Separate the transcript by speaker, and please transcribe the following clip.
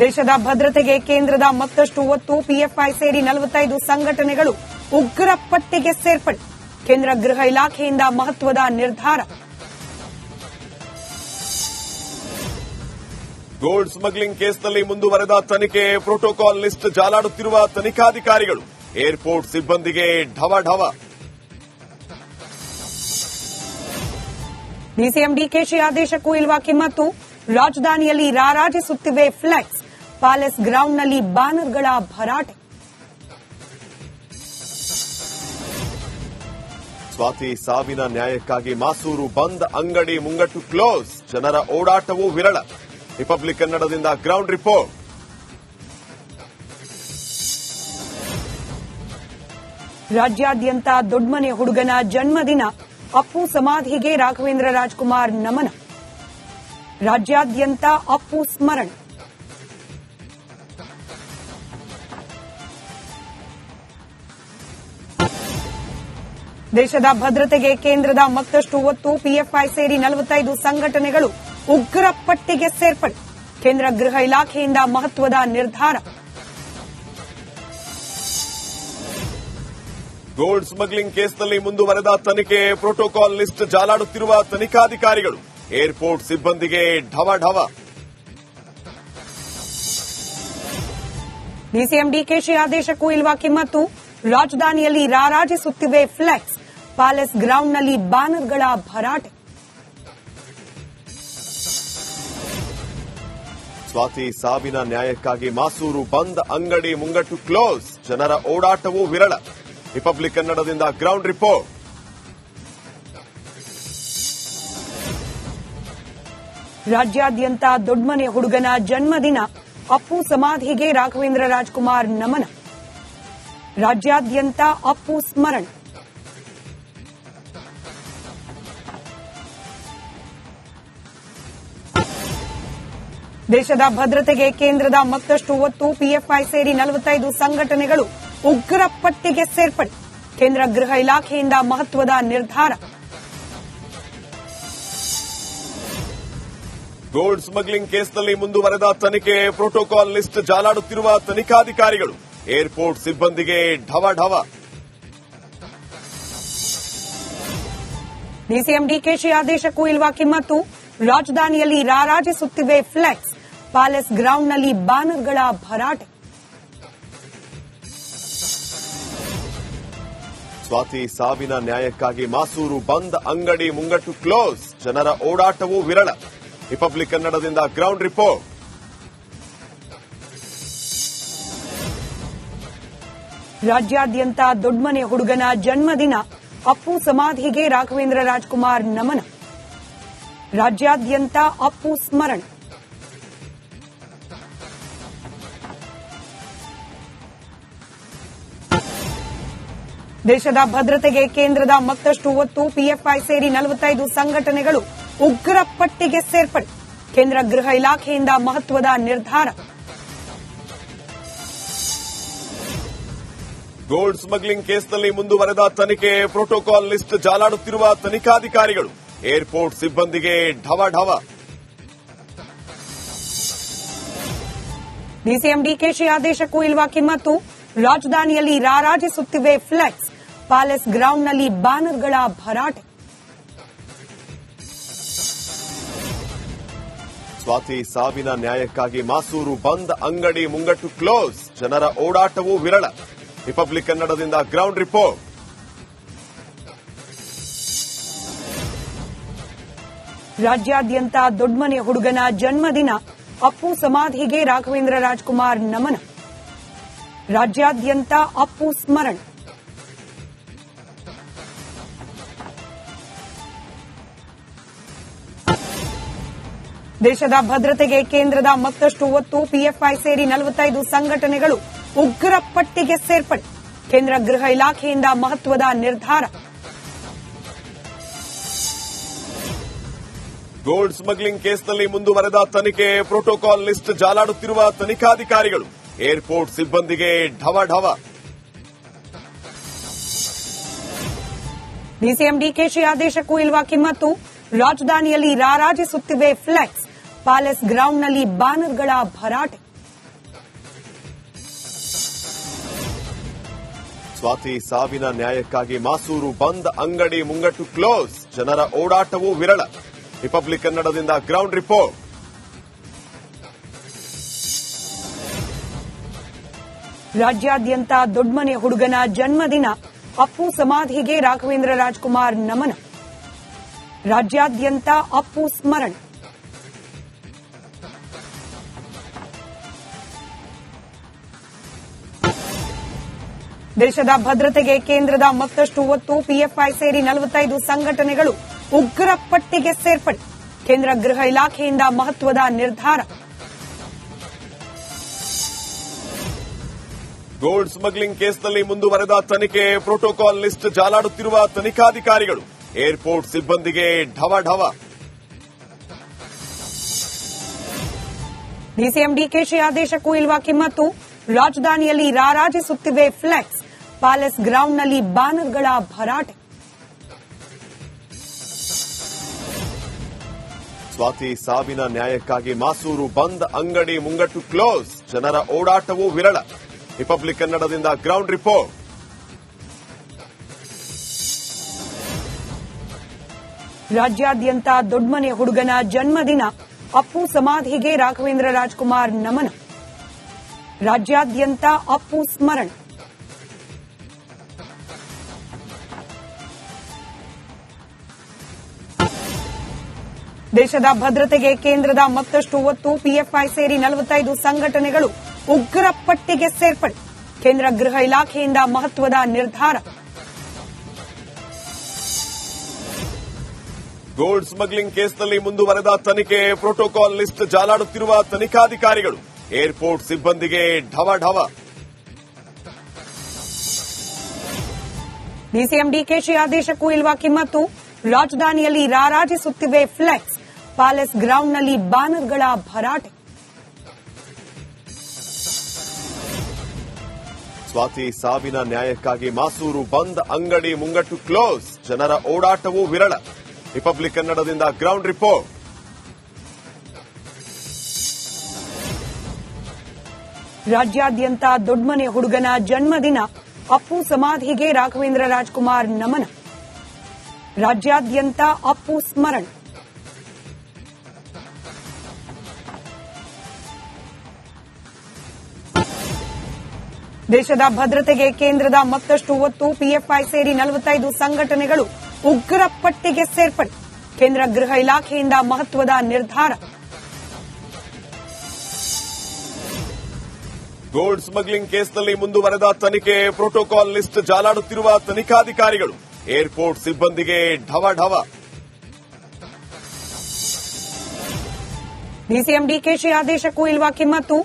Speaker 1: ದೇಶದ ಭದ್ರತೆಗೆ ಕೇಂದ್ರದ ಮತ್ತಷ್ಟು ಒತ್ತು ಪಿಎಫ್ಐ ಸೇರಿ ನಲವತ್ತೈದು ಸಂಘಟನೆಗಳು ಉಗ್ರ ಪಟ್ಟಿಗೆ ಸೇರ್ಪಡೆ. ಕೇಂದ್ರ ಗೃಹ ಇಲಾಖೆಯಿಂದ ಮಹತ್ವದ ನಿರ್ಧಾರ.
Speaker 2: ಗೋಲ್ಡ್ ಸ್ಮಗ್ಲಿಂಗ್ ಕೇಸ್ನಲ್ಲಿ ಮುಂದುವರೆದ ತನಿಖೆ. ಪ್ರೋಟೋಕಾಲ್ ಲಿಸ್ಟ್ ಜಾಲಾಡುತ್ತಿರುವ ತನಿಖಾಧಿಕಾರಿಗಳು. ಏರ್ಪೋರ್ಟ್ ಸಿಬ್ಬಂದಿಗೆ ಢವ ಢವ
Speaker 1: ಡಿಸಿಎಂ ಡಿಕೆಶಿ ಆದೇಶಕ್ಕೂ ಇಲ್ವಾ ಕಿಮ್ಮತ್ತು? ರಾಜಧಾನಿಯಲ್ಲಿ ರಾರಾಜಿಸುತ್ತಿವೆ ಫ್ಲೆಕ್ಸ್ ಪ್ಯಾಲೇಸ್ ಗ್ರೌಂಡ್ನಲ್ಲಿ ಬ್ಯಾನರ್ಗಳ ಭರಾಟೆ.
Speaker 2: ಸ್ವಾತಿ ಸಾವಿನ ನ್ಯಾಯಕ್ಕಾಗಿ ಮಾಸೂರು ಬಂದ್ ಅಂಗಡಿ ಮುಂಗಟ್ಟು ಕ್ಲೋಸ್. ಜನರ ಓಡಾಟವೂ ವಿರಳ. ರಿಪಬ್ಲಿಕ್ ಕನ್ನಡದಿಂದ ಗ್ರೌಂಡ್ ರಿಪೋರ್ಟ್.
Speaker 1: ರಾಜ್ಯಾದ್ಯಂತ ದೊಡ್ಮನೆ ಹುಡುಗನ ಜನ್ಮದಿನ. ಅಪ್ಪು ಸಮಾಧಿಗೆ ರಾಘವೇಂದ್ರ ರಾಜ್ಕುಮಾರ್ ನಮನ. ರಾಜ್ಯಾದ್ಯಂತ ಅಪ್ಪು ಸ್ಮರಣೆ. ದೇಶದ ಭದ್ರತೆಗೆ ಕೇಂದ್ರದ ಮತ್ತಷ್ಟು ಒತ್ತು ಪಿಎಫ್ಐ ಸೇರಿ ನಲವತ್ತೈದು ಸಂಘಟನೆಗಳು ಉಗ್ರ ಪಟ್ಟಿಗೆ ಸೇರ್ಪಡೆ. ಕೇಂದ್ರ ಗೃಹ ಇಲಾಖೆಯಿಂದ ಮಹತ್ವದ ನಿರ್ಧಾರ.
Speaker 2: ಗೋಲ್ಡ್ ಸ್ಮಗ್ಲಿಂಗ್ ಕೇಸ್ನಲ್ಲಿ ಮುಂದುವರೆದ ತನಿಖೆ ಪ್ರೋಟೋಕಾಲ್ ಲಿಸ್ಟ್ ಜಾಲಾಡುತ್ತಿರುವ ತನಿಖಾಧಿಕಾರಿಗಳು. ಏರ್ಪೋರ್ಟ್ ಸಿಬ್ಬಂದಿಗೆ ಢವ ಢವ
Speaker 1: ಡಿಸಿಎಂ ಡಿಕೆಶಿ ಆದೇಶಕ್ಕೂ ಇಲ್ವಾ ಕಿಮ್ಮತ್ತು? ರಾಜಧಾನಿಯಲ್ಲಿ ರಾರಾಜಿಸುತ್ತಿವೆ ಫ್ಲೆಕ್ಸ್. ಪ್ಯಾಲೇಸ್ ಗ್ರೌಂಡ್ನಲ್ಲಿ ಬ್ಯಾನರ್ಗಳ ಭರಾಟೆ.
Speaker 2: ಸ್ವಾತಿ ಸಾವಿನ ನ್ಯಾಯಕ್ಕಾಗಿ ಮಾಸೂರು ಬಂದ್ ಅಂಗಡಿ ಮುಂಗಟ್ಟು ಕ್ಲೋಸ್. ಜನರ ಓಡಾಟವೂ ವಿರಳ. ರಿಪಬ್ಲಿಕ್ ಕನ್ನಡದಿಂದ ಗ್ರೌಂಡ್ ರಿಪೋರ್ಟ್.
Speaker 1: ರಾಜ್ಯಾದ್ಯಂತ ದೊಡ್ಡಮನೆ ಹುಡುಗನ ಜನ್ಮದಿನ. ಅಪ್ಪು ಸಮಾಧಿಗೆ ರಾಘವೇಂದ್ರ ರಾಜ್ಕುಮಾರ್ ನಮನ. ರಾಜ್ಯಾದ್ಯಂತ ಅಪ್ಪು ಸ್ಮರಣೆ. ದೇಶದ ಭದ್ರತೆಗೆ ಕೇಂದ್ರದ ಮತ್ತಷ್ಟು ಒತ್ತು ಪಿಎಫ್ಐ ಸೇರಿ ನಲವತ್ತೈದು ಸಂಘಟನೆಗಳು ಉಗ್ರ ಪಟ್ಟಿಗೆ ಸೇರ್ಪಡೆ. ಕೇಂದ್ರ ಗೃಹ ಇಲಾಖೆಯಿಂದ ಮಹತ್ವದ ನಿರ್ಧಾರ.
Speaker 2: ಗೋಲ್ಡ್ ಸ್ಮಗ್ಲಿಂಗ್ ಕೇಸ್ನಲ್ಲಿ ಮುಂದುವರೆದ ತನಿಖೆ ಪ್ರೋಟೋಕಾಲ್ ಲಿಸ್ಟ್ ಜಾಲಾಡುತ್ತಿರುವ ತನಿಖಾಧಿಕಾರಿಗಳು ಏರ್ಪೋರ್ಟ್ ಸಿಬ್ಬಂದಿಗೆ ಢವ ಢವ
Speaker 1: ಡಿಸಿಎಂ ಡಿಕೆಶಿ ಆದೇಶಕ್ಕೂ ಇಲ್ವಾ ಕಿಮ್ಮತ್ತು? ರಾಜಧಾನಿಯಲ್ಲಿ ರಾರಾಜಿಸುತ್ತಿವೆ ಫ್ಲೆಕ್ಸ್. ಪ್ಯಾಲೇಸ್ ಗ್ರೌಂಡ್ನಲ್ಲಿ ಬ್ಯಾನರ್ಗಳ ಭರಾಟೆ.
Speaker 2: ಸ್ವಾತಿ ಸಾವಿನ ನ್ಯಾಯಕ್ಕಾಗಿ ಮಾಸೂರು ಬಂದ್ ಅಂಗಡಿ ಮುಂಗಟ್ಟು ಕ್ಲೋಸ್. ಜನರ ಓಡಾಟವೂ ವಿರಳ. ರಿಪಬ್ಲಿಕ್ ಕನ್ನಡದಿಂದ ಗ್ರೌಂಡ್ ರಿಪೋರ್ಟ್.
Speaker 1: ರಾಜ್ಯಾದ್ಯಂತ ದೊಡ್ಡಮನೆ ಹುಡುಗನ ಜನ್ಮದಿನ. ಅಪ್ಪು ಸಮಾಧಿಗೆ ರಾಘವೇಂದ್ರ ರಾಜ್ಕುಮಾರ್ ನಮನ. ರಾಜ್ಯಾದ್ಯಂತ ಅಪ್ಪು ಸ್ಮರಣೆ. ದೇಶದ ಭದ್ರತೆಗೆ ಕೇಂದ್ರದ ಮತ್ತಷ್ಟು ಒತ್ತು ಪಿಎಫ್ಐ ಸೇರಿ ನಲವತ್ತೈದು ಸಂಘಟನೆಗಳು ಉಗ್ರ ಪಟ್ಟಿಗೆ ಸೇರ್ಪಡೆ. ಕೇಂದ್ರ ಗೃಹ ಇಲಾಖೆಯಿಂದ ಮಹತ್ವದ ನಿರ್ಧಾರ.
Speaker 2: ಗೋಲ್ಡ್ ಸ್ಮಗ್ಲಿಂಗ್ ಕೇಸ್ನಲ್ಲಿ ಮುಂದುವರೆದ ತನಿಖೆ ಪ್ರೋಟೋಕಾಲ್ ಲಿಸ್ಟ್ ಜಾಲಾಡುತ್ತಿರುವ ತನಿಖಾಧಿಕಾರಿಗಳು. ಏರ್ಪೋರ್ಟ್ ಸಿಬ್ಬಂದಿಗೆ ಢವ ಢವ
Speaker 1: ಡಿಸಿಎಂ ಡಿಕೆಶಿ ಆದೇಶಕ್ಕೂ ಇಲ್ವಾ ಕಿಮ್ಮತ್ತು ರಾಜಧಾನಿಯಲ್ಲಿ ರಾರಾಜಿಸುತ್ತಿವೆ ಫ್ಲೆಕ್ಸ್ ಪ್ಯಾಲೇಸ್ ಗ್ರೌಂಡ್ನಲ್ಲಿ ಬ್ಯಾನರ್ಗಳ ಭರಾಟೆ.
Speaker 2: ಸ್ವಾತಿ ಸಾವಿನ ನ್ಯಾಯಕ್ಕಾಗಿ ಮಾಸೂರು ಬಂದ್ ಅಂಗಡಿ ಮುಂಗಟ್ಟು ಕ್ಲೋಸ್. ಜನರ ಓಡಾಟವೂ ವಿರಳ. ರಿಪಬ್ಲಿಕ್ ಕನ್ನಡದಿಂದ ಗ್ರೌಂಡ್ ರಿಪೋರ್ಟ್.
Speaker 1: ರಾಜ್ಯಾದ್ಯಂತ ದೊಡ್ಡಮನೆ ಹುಡುಗನ ಜನ್ಮದಿನ. ಅಪ್ಪು ಸಮಾಧಿಗೆ ರಾಘವೇಂದ್ರ ರಾಜ್ಕುಮಾರ್ ನಮನ. ರಾಜ್ಯಾದ್ಯಂತ ಅಪ್ಪು ಸ್ಮರಣೆ. ದೇಶದ ಭದ್ರತೆಗೆ ಕೇಂದ್ರದ ಮತ್ತಷ್ಟು ಒತ್ತು ಪಿಎಫ್ಐ ಸೇರಿ ನಲವತ್ತೈದು ಸಂಘಟನೆಗಳು ಉಗ್ರ ಪಟ್ಟಿಗೆ ಸೇರ್ಪಡೆ. ಕೇಂದ್ರ ಗೃಹ ಇಲಾಖೆಯಿಂದ ಮಹತ್ವದ ನಿರ್ಧಾರ.
Speaker 2: ಗೋಲ್ಡ್ ಸ್ಮಗ್ಲಿಂಗ್ ಕೇಸ್ನಲ್ಲಿ ಮುಂದುವರೆದ ತನಿಖೆ ಪ್ರೋಟೋಕಾಲ್ ಲಿಸ್ಟ್ ಜಾಲಾಡುತ್ತಿರುವ ತನಿಖಾಧಿಕಾರಿಗಳು ಏರ್ಪೋರ್ಟ್ ಸಿಬ್ಬಂದಿಗೆ ಢವ ಢವ
Speaker 1: ಡಿಸಿಎಂ ಡಿಕೆಶಿ ಆದೇಶಕ್ಕೂ ಇಲ್ವಾ ಕಿಮ್ಮತ್ತು? ರಾಜಧಾನಿಯಲ್ಲಿ ರಾರಾಜಿಸುತ್ತಿವೆ ಫ್ಲೆಕ್ಸ್ ಪ್ಯಾಲೆಸ್ ಗ್ರೌಂಡ್ನಲ್ಲಿ ಬ್ಯಾನರ್ಗಳ ಭರಾಟ.
Speaker 2: ಸ್ವಾತಿ ಸಾವಿನ ನ್ಯಾಯಕ್ಕಾಗಿ ಮಾಸೂರು ಬಂದ್ ಅಂಗಡಿ ಮುಂಗಟ್ಟು ಕ್ಲೋಸ್ ಜನರ ಓಡಾಟವೂ ವಿರಳ. ರಿಪಬ್ಲಿಕ್ ಕನ್ನಡದಿಂದ ಗ್ರೌಂಡ್ ರಿಪೋರ್ಟ್.
Speaker 1: ರಾಜ್ಯಾದ್ಯಂತ ದೊಡ್ಡಮನೆ ಹುಡುಗನ ಜನ್ಮದಿನ ಅಪ್ಪು ಸಮಾಧಿಗೆ ರಾಘವೇಂದ್ರ ರಾಜ್ಕುಮಾರ್ ನಮನ. ರಾಜ್ಯಾದ್ಯಂತ ಅಪ್ಪು ಸ್ಮರಣ. ದೇಶದ ಭದ್ರತೆಗೆ ಕೇಂದ್ರದ ಮತ್ತಷ್ಟು ಒತ್ತು ಪಿಎಫ್ಐ ಸೇರಿ ನಲವತ್ತೈದು ಸಂಘಟನೆಗಳು ಉಗ್ರ ಪಟ್ಟಿಗೆ ಸೇರ್ಪಡೆ. ಕೇಂದ್ರ ಗೃಹ ಇಲಾಖೆಯಿಂದ ಮಹತ್ವದ ನಿರ್ಧಾರ.
Speaker 2: ಗೋಲ್ಡ್ ಸ್ಮಗ್ಲಿಂಗ್ ಕೇಸ್ನಲ್ಲಿ ಮುಂದುವರೆದ ತನಿಖೆ, ಪ್ರೋಟೋಕಾಲ್ ಲಿಸ್ಟ್ ಜಾಲಾಡುತ್ತಿರುವ ತನಿಖಾಧಿಕಾರಿಗಳು. ಏರ್ಪೋರ್ಟ್ ಸಿಬ್ಬಂದಿಗೆ ಢವ ಢವ
Speaker 1: ಡಿಸಿಎಂ ಡಿಕೆಶಿ ಆದೇಶಕ್ಕೂ ಇಲ್ವಾ ಕಿಮ್ಮತ್ತು? ರಾಜಧಾನಿಯಲ್ಲಿ ರಾರಾಜಿಸುತ್ತಿವೆ ಫ್ಲೆಕ್ಸ್. ಪ್ಯಾಲೆಸ್ ಗ್ರೌಂಡ್ನಲ್ಲಿ ಬ್ಯಾನರ್ಗಳ ಭರಾಟೆ.
Speaker 2: ಸ್ವಾತಿ ಸಾವಿನ ನ್ಯಾಯಕ್ಕಾಗಿ ಮಾಸೂರು ಬಂದ್ ಅಂಗಡಿ ಮುಂಗಟ್ಟು ಕ್ಲೋಸ್. ಜನರ ಓಡಾಟವೂ ವಿರಳ. ರಿಪಬ್ಲಿಕ್ ಕನ್ನಡದಿಂದ ಗ್ರೌಂಡ್ ರಿಪೋರ್ಟ್.
Speaker 1: ರಾಜ್ಯಾದ್ಯಂತ ದೊಡ್ಡಮನೆ ಹುಡುಗನ ಜನ್ಮದಿನ. ಅಪ್ಪು ಸಮಾಧಿಗೆ ರಾಘವೇಂದ್ರ ರಾಜ್ಕುಮಾರ್ ನಮನ. ರಾಜ್ಯಾದ್ಯಂತ ಅಪ್ಪು ಸ್ಮರಣ. ದೇಶದ ಭದ್ರತೆಗೆ ಕೇಂದ್ರದ ಮತ್ತಷ್ಟು ಒತ್ತು ಪಿಎಫ್ಐ ಸೇರಿ ನಲವತ್ತೈದು ಸಂಘಟನೆಗಳು ಉಗ್ರ ಪಟ್ಟಿಗೆ ಸೇರ್ಪಡೆ. ಕೇಂದ್ರ ಗೃಹ ಇಲಾಖೆಯಿಂದ ಮಹತ್ವದ ನಿರ್ಧಾರ.
Speaker 2: ಗೋಲ್ಡ್ ಸ್ಮಗ್ಲಿಂಗ್ ಕೇಸ್ನಲ್ಲಿ ಮುಂದುವರೆದ ತನಿಖೆ ಪ್ರೋಟೋಕಾಲ್ ಲಿಸ್ಟ್ ಜಾಲಾಡುತ್ತಿರುವ ತನಿಖಾಧಿಕಾರಿಗಳು ಏರ್ಪೋರ್ಟ್ ಸಿಬ್ಬಂದಿಗೆ ಢವ ಢವ
Speaker 1: ಡಿಸಿಎಂ ಡಿಕೆಶಿ ಆದೇಶಕ್ಕೂ ಇಲ್ವಾ ಕಿಮ್ಮತ್ತು? ರಾಜಧಾನಿಯಲ್ಲಿ ರಾರಾಜಿಸುತ್ತಿವೆ ಫ್ಲೆಕ್ಸ್ ಪ್ಯಾಲೆಸ್ ಗ್ರೌಂಡ್ನಲ್ಲಿ ಬ್ಯಾನರ್ಗಳ ಭರಾಟೆ.
Speaker 2: ಸ್ವಾತಿ ಸಾವಿನ ನ್ಯಾಯಕ್ಕಾಗಿ ಮಾಸೂರು ಬಂದ್ ಅಂಗಡಿ ಮುಂಗಟ್ಟು ಕ್ಲೋಸ್ ಜನರ ಓಡಾಟವೂ ವಿರಳ. ರಿಪಬ್ಲಿಕ್ ಕನ್ನಡದಿಂದ ಗ್ರೌಂಡ್ ರಿಪೋರ್ಟ್
Speaker 1: ರಾಜ್ಯಾದ್ಯಂತ ದೊಡ್ಡಮನೆ ಹುಡುಗನ ಜನ್ಮದಿನ. ಅಪ್ಪು ಸಮಾಧಿಗೆ ರಾಘವೇಂದ್ರ ರಾಜ್ಕುಮಾರ್ ನಮನ. ರಾಜ್ಯಾದ್ಯಂತ ಅಪ್ಪು ಸ್ಮರಣ. ದೇಶದ ಭದ್ರತೆಗೆ ಕೇಂದ್ರದ ಮತ್ತಷ್ಟು ಒತ್ತು ಪಿಎಫ್ಐ ಸೇರಿ ನಲವತ್ತೈದು ಸಂಘಟನೆಗಳು. ಉಗ್ರ ಪಟ್ಟಿಗೆ ಸೇರ್ಪಡೆ. ಕೇಂದ್ರ ಗೃಹ ಇಲಾಖೆಯಿಂದ ಮಹತ್ವದ ನಿರ್ಧಾರ.
Speaker 2: ಗೋಲ್ಡ್ ಸ್ಮಗ್ಲಿಂಗ್ ಕೇಸ್ನಲ್ಲಿ ಮುಂದುವರೆದ ತನಿಖೆ ಪ್ರೋಟೋಕಾಲ್ ಲಿಸ್ಟ್ ಜಾಲಾಡುತ್ತಿರುವ ತನಿಖಾಧಿಕಾರಿಗಳು. ಏರ್ಪೋರ್ಟ್ ಸಿಬ್ಬಂದಿಗೆ ಢವ ಢವ
Speaker 1: ಡಿಸಿಎಂ ಡಿಕೆಶಿ ಆದೇಶಕ್ಕೂ ಇಲ್ವಾ ಕಿಮ್ಮತ್ತು?